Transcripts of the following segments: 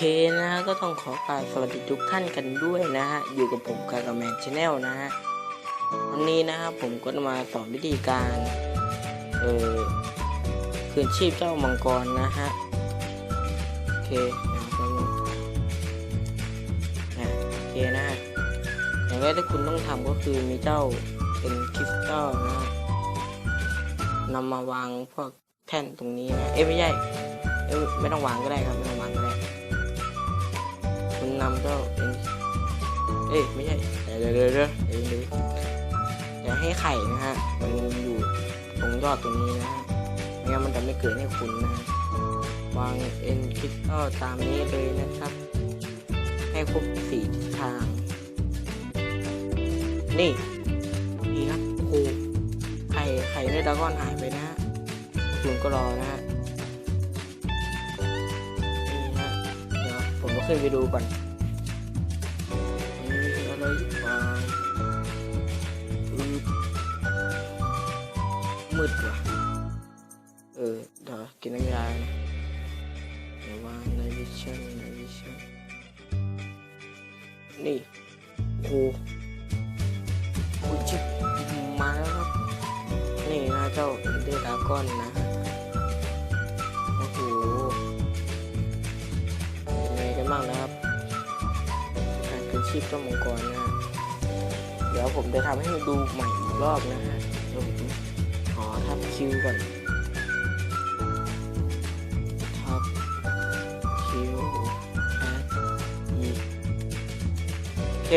คนะฮะก็ต้องขอกราบสวัสดีทุกท่านกันด้วยนะฮะอยู่กับผมการ์กแมนชาแนลนะฮะวันนี้นะครับผมก็มาสอนวิธีการเออคืนชีพเจ้ามังกรนะฮะโอเคนะครับอะโอเคนะฮะอย่างแรกที่คุณต้องทำก็คือมีเจ้าเป็นคริสตัลนะฮะนำมาวางพวกแท่นตรงนี้นะเอ้ไม่ใช่เอ้ไม่ต้องวางก็ได้ครับ นำเจ้าเป็เอ้ยไม่ใช่เดี๋ยวเดี๋ยวเดี๋ยวเดี๋ยวเดี๋ยวเดี๋ยวอย่าให้ไข่นะฮะมันอยู่ตรงยอดตรงนี้นะฮะไม่งั้นมันจะไม่เกิดให้คุณนะฮะวางเอ็นคริสตัลตามนี้เลยนะครับ ให้ครบสี่ทิศทาง นี่นี่ครับโอ้ไข่ไข่ในดราก้อนหายไปนะฮะคุณก็รอนะฮะนี่ฮะเดี๋ยวผมก็ขึ้นไปดูก่อน หรือเปล่าอืดมืดว่ะเออเดี๋ยวกินน้ำยานะเดี๋ยววางในวิชั่นในวิชั่นนี่โอ้โหโอ้ยชิบมาแล้วครับ นี่นะเจ้าเดอร์ดากอนนะารคืนชีพเจ้ามังกรนะฮะเดี๋ยวผมจะทำให้ดูใหม่อีกรอบนะฮะผมขอทับคิวก่อนทับคิวแอดอีโอเค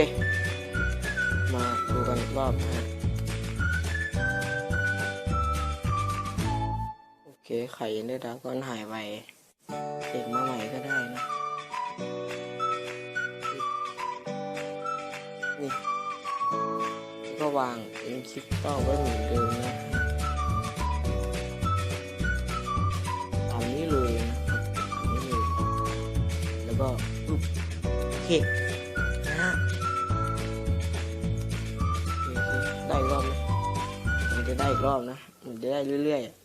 มาดูกันอีกรอบนะฮะโอเคไข่ได้ดาวก้อนหายไปเสกมาใหม่ก็ได้นะ ก็วางเอ็นคริสตัลไว้เหมือนเดิมนะตามนี้เลยนะครับตามนี้เลยแล้วก็โอเคนะฮะได้อีกรอบนะมมันจะได้อีกรอบนะมันจะได้เรื่อยๆ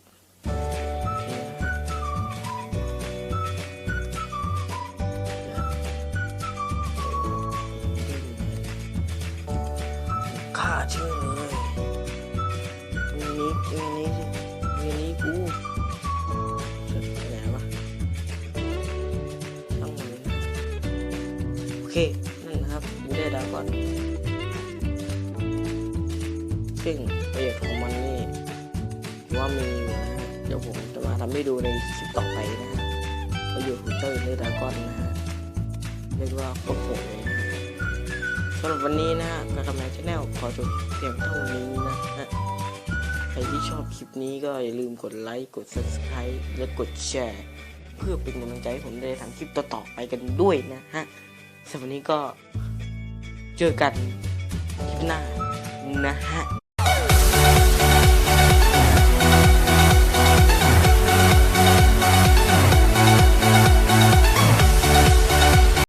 นั่นนะครับยินได้ดาวก่อนซึ่งประโยชน์ของมันนี่ว่ามีอยู่นะฮะเดี๋ยวผมจะมาทำให้ดูในคลิปต่อไปนะฮะประโยชน์ของเจ้าอินเดดากอนนะฮะเรียกว่าโคตรโหดเลยนะสำหรับวันนี้นะฮะการทำงานชาแนลขอจบเพียงเท่านี้นะฮะใครที่ชอบคลิปนี้ก็อย่าลืมกดไลค์กด subscribe และกดแชร์ เพื่อเป็นกำลังใจให้ผมได้ทำคลิปต่อๆไปกันด้วยนะฮะ สำหรับวันนี้ก็เจอกันคลิปหน้านะฮะ